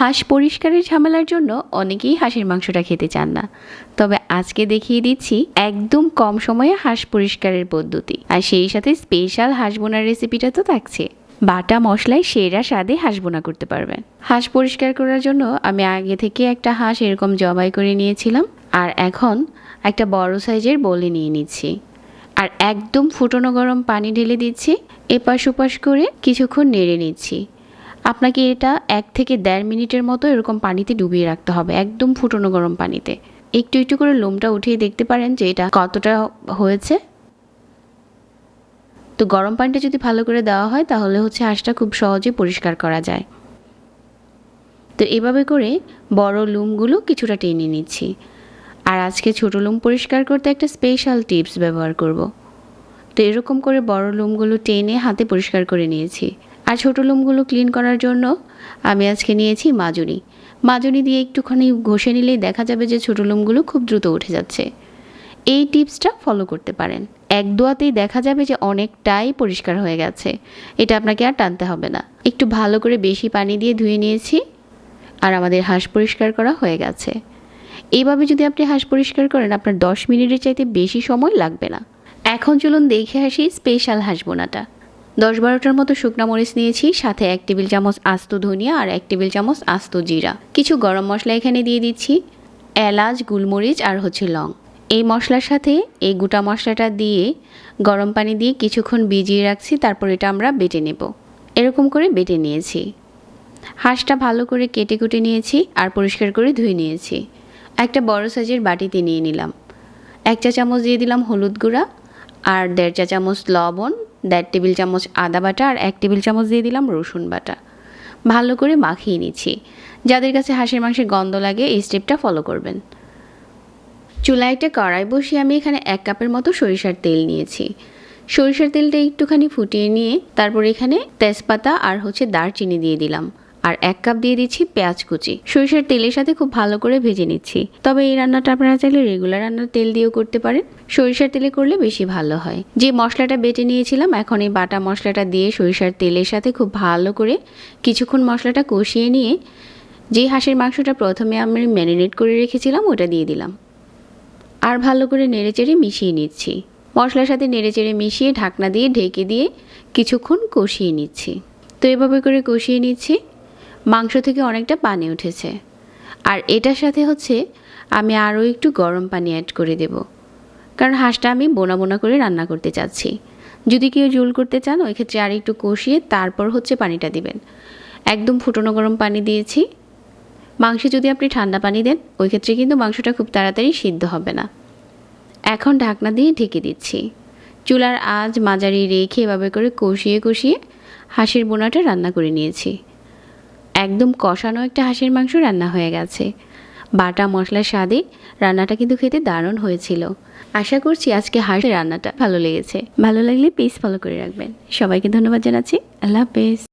হাঁস পরিষ্কারের ঝামেলার জন্য অনেকেই হাঁসের মাংসটা খেতে চান না। তবে আজকে দেখিয়ে দিচ্ছি একদম কম সময়ে হাঁস পরিষ্কারের পদ্ধতি। আর সেই সাথে স্পেশাল হাঁস বোনার রেসিপিটা তো থাকছে। বাটা মশলায় সেরা স্বাদে হাঁস বোনা করতে পারবেন। হাঁস পরিষ্কার করার জন্য আমি আগে থেকে একটা হাঁস এরকম জবাই করে নিয়েছিলাম। আর এখন একটা বড় সাইজের বলে নিয়ে নিচ্ছি। আর একদম ফুটনো গরম পানি ঢেলে দিচ্ছি। এপাশ ওপাশ করে কিছুক্ষণ নেড়ে নিচ্ছি। আপনাকে এটা এক থেকে দেড় মিনিটের মতো এরকম পানিতে ডুবিয়ে রাখতে হবে, একদম ফুটনো গরম পানিতে। একটু একটু করে লোমটা উঠিয়ে দেখতে পারেন যে এটা কতটা হয়েছে। তো গরম পানিটা যদি ভালো করে দেওয়া হয়, তাহলে হচ্ছে হাঁসটা খুব সহজে পরিষ্কার করা যায়। তো এভাবে করে বড় লুমগুলো কিছুটা টেনে নিচ্ছি। আর আজকে ছোটো লুম পরিষ্কার করতে একটা স্পেশাল টিপস ব্যবহার করব। তো এরকম করে বড় লুমগুলো টেনে হাতে পরিষ্কার করে নিয়েছি। আর ছোটো লুমগুলো ক্লিন করার জন্য আমি আজকে নিয়েছি মাজুনি। মাজুনি দিয়ে একটুখানি ঘষে নিলেই দেখা যাবে যে ছোটো লুমগুলো খুব দ্রুত উঠে যাচ্ছে। এই টিপসটা ফলো করতে পারেন। এক দোয়াতেই দেখা যাবে যে অনেকটাই পরিষ্কার হয়ে গেছে। এটা আপনাকে আর টানতে হবে না। একটু ভালো করে বেশি পানি দিয়ে ধুয়ে নিয়েছি আর আমাদের হাঁস পরিষ্কার করা হয়ে গেছে। এইভাবে যদি আপনি হাঁস পরিষ্কার করেন, আপনার দশ মিনিটের চাইতে বেশি সময় লাগবে না। এখন চলুন দেখে আসি স্পেশাল হাঁস বোনাটা। দশ বারোটার মতো শুকনা মরিচ নিয়েছি, সাথে এক টেবিল চামচ আস্ত ধনিয়া আর এক টেবিল চামচ আস্ত জিরা। কিছু গরম মশলা এখানে দিয়ে দিচ্ছি, এলাচ, গুলমরিচ আর হচ্ছে লং। এই মশলার সাথে এই গোটা মশলাটা দিয়ে গরম পানি দিয়ে কিছুক্ষণ ভিজিয়ে রাখছি, তারপর এটা আমরা বেটে নেব। এরকম করে বেটে নিয়েছি। হাঁসটা ভালো করে কেটে কুটে নিয়েছি আর পরিষ্কার করে ধুয়ে নিয়েছি। একটা বড় সাইজের বাটিতে নিয়ে নিলাম। এক চা চামচ দিয়ে দিলাম হলুদ গুঁড়া আর দেড় চা চামচ লবণ দেড় টেবিল চামচ আদা বাটা আর এক টেবিল চামচ দিয়ে দিলাম রসুন বাটা। ভালো করে মাখিয়ে নিচ্ছি। যাদের কাছে হাঁসের মাংসের গন্ধ লাগে, এই স্টেপটা ফলো করবেন। চুলায় একটা কড়াই বসিয়ে আমি এখানে এক কাপের মতো সরিষার তেল নিয়েছি। সরিষার তেলটা একটুখানি ফুটিয়ে নিয়ে তারপর এখানে তেজপাতা আর হচ্ছে দারচিনি দিয়ে দিলাম। আর এক কাপ দিয়ে দিচ্ছি পেঁয়াজ কুচি। সরিষার তেলের সাথে খুব ভালো করে ভেজে নিচ্ছি। তবে এই রান্নাটা আপনারা চাইলে রেগুলার রান্নার তেল দিয়েও করতে পারেন। সরিষার তেলে করলে বেশি ভালো হয়। যে মশলাটা বেটে নিয়েছিলাম, এখন এই বাটা মশলাটা দিয়ে সরিষার তেলের সাথে খুব ভালো করে কিছুক্ষণ মশলাটা কষিয়ে নিয়ে যে হাঁসের মাংসটা প্রথমে আমি ম্যারিনেট করে রেখেছিলাম, ওটা দিয়ে দিলাম। আর ভালো করে নেড়েচেড়ে মিশিয়ে নিচ্ছি। মশলার সাথে নেড়েচেড়ে মিশিয়ে ঢাকনা দিয়ে ঢেকে দিয়ে কিছুক্ষণ কষিয়ে নিচ্ছি। তো এভাবে করে কষিয়ে নিচ্ছি। মাংস থেকে অনেকটা পানি উঠেছে। আর এটার সাথে হচ্ছে আমি আরও একটু গরম পানি অ্যাড করে দেব। কারণ হাঁসটা আমি বোনা বোনা করে রান্না করতে চাচ্ছি। যদি কেউ জোল করতে চান, ওই ক্ষেত্রে আর একটু কষিয়ে তারপর হচ্ছে পানিটা দিবেন। একদম ফুটনো গরম পানি দিয়েছি। মাংসে যদি আপনি ঠান্ডা পানি দেন, ওই ক্ষেত্রে কিন্তু মাংসটা খুব তাড়াতাড়ি সিদ্ধ হবে না। এখন ঢাকনা দিয়ে ঢেকে দিচ্ছি। চুলার আজ মাঝারি রেখে এভাবে করে কষিয়ে কষিয়ে হাঁসের বোনাটা রান্না করে নিয়েছি। একদম কষানো একটা হাঁসের মাংস রান্না হয়ে গেছে। বাটা মশলার স্বাদে রান্নাটা কিন্তু খেতে দারুণ হয়েছিল। আশা করছি আজকে হাঁসের রান্নাটা ভালো লেগেছে। ভালো লাগলে পেজ ফলো করে রাখবেন। সবাইকে ধন্যবাদ জানাচ্ছি। আল্লাহ হাফেজ।